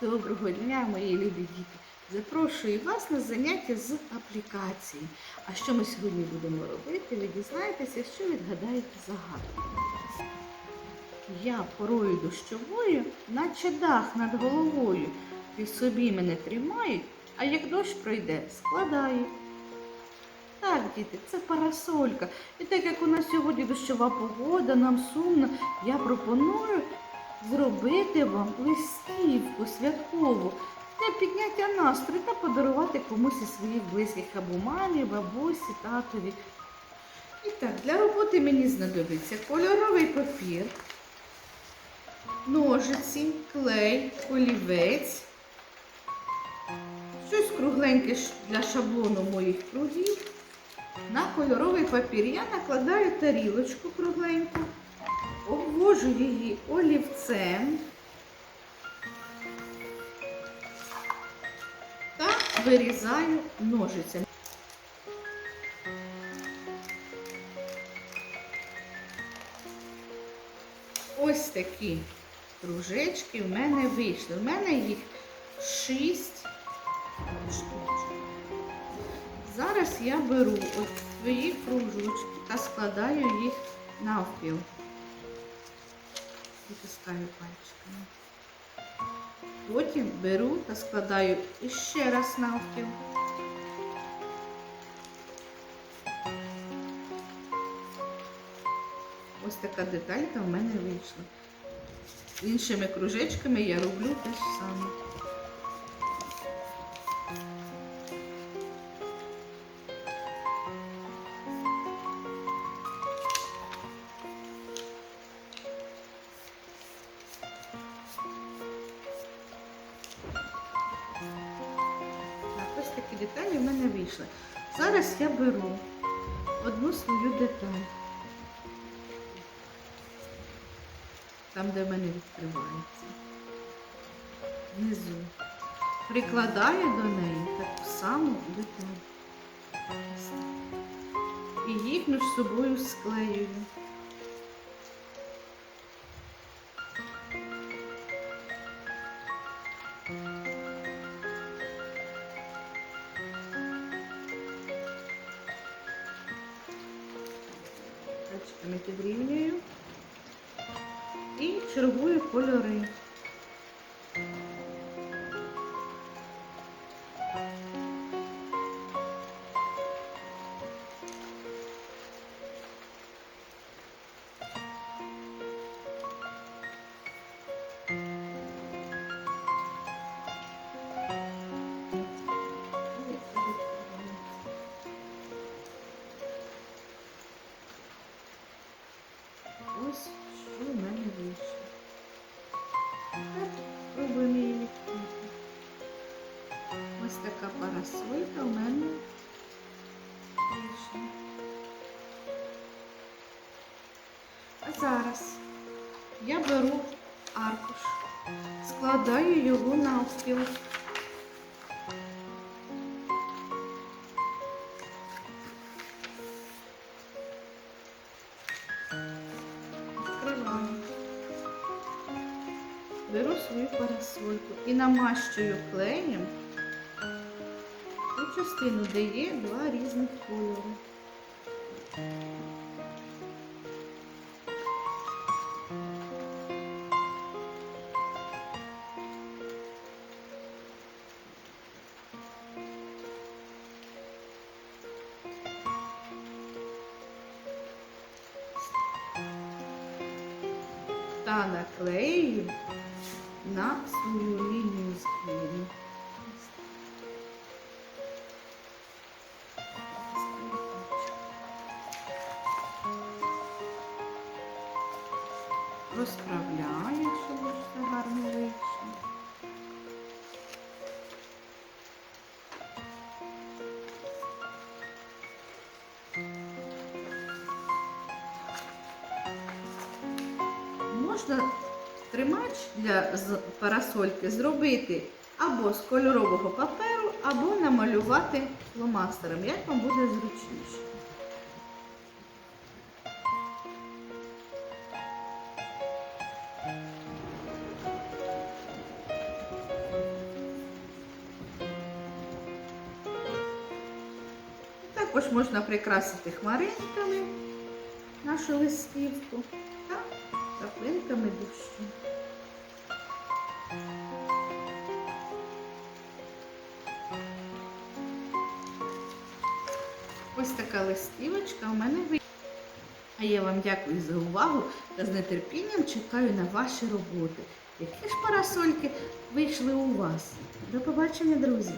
Доброго дня, мої любі діти! Запрошую вас на заняття з аплікації. А що ми сьогодні будемо робити, ви дізнаєтеся, якщо відгадаєте загадку. Я порою дощовою, наче дах над головою. Ти собі мене тримають, а як дощ пройде, складають. Так, діти, це парасолька. І так як у нас сьогодні дощова погода, нам сумно, я пропоную зробити вам листівку святкову для підняття настрою та подарувати комусь із своїх близьких або мамі, бабусі, татові. І так, для роботи мені знадобиться кольоровий папір, ножиці, клей, олівець, щось кругленьке для шаблону моїх кругів. На кольоровий папір я накладаю тарілочку кругленьку, обвожу її олівцем та вирізаю ножицями. Ось такі кружечки в мене вийшли. У мене їх шість штучок. Зараз я беру ось свої кружочки та складаю їх навпіл. Витискаю пальчиками. Потім беру та складаю іще раз навпіл. Ось така деталька в мене вийшла. Іншими кружечками я роблю те ж саме. Такі деталі в мене вийшли. Зараз я беру одну свою деталь. Там, де в мене відкривається. Внизу. Прикладаю до неї таку саму деталь. І їх між собою склеюю. Пальчиками підрівнюю і чергую кольори. Ось що в мене вийшло. Спробуємо її відкрити. Ось така парасолька в мене вийшла. А зараз я беру аркуш, складаю його навпіл. Відкриваю. Беру свою парасольку і намащую клеєм ту частину, де є два різних кольори. Та наклею на свою лінію згину. Розправляю, щоб все гарно вийшло. можна тримач для парасольки зробити або з кольорового паперу, або намалювати ломастером. як вам буде зручніше. Також можна прикрасити хмаринками нашу листівку краплинками дощу. Ось така листівочка у мене вийшла. А я вам дякую за увагу та з нетерпінням чекаю на ваші роботи. Які ж парасольки вийшли у вас? До побачення, друзі!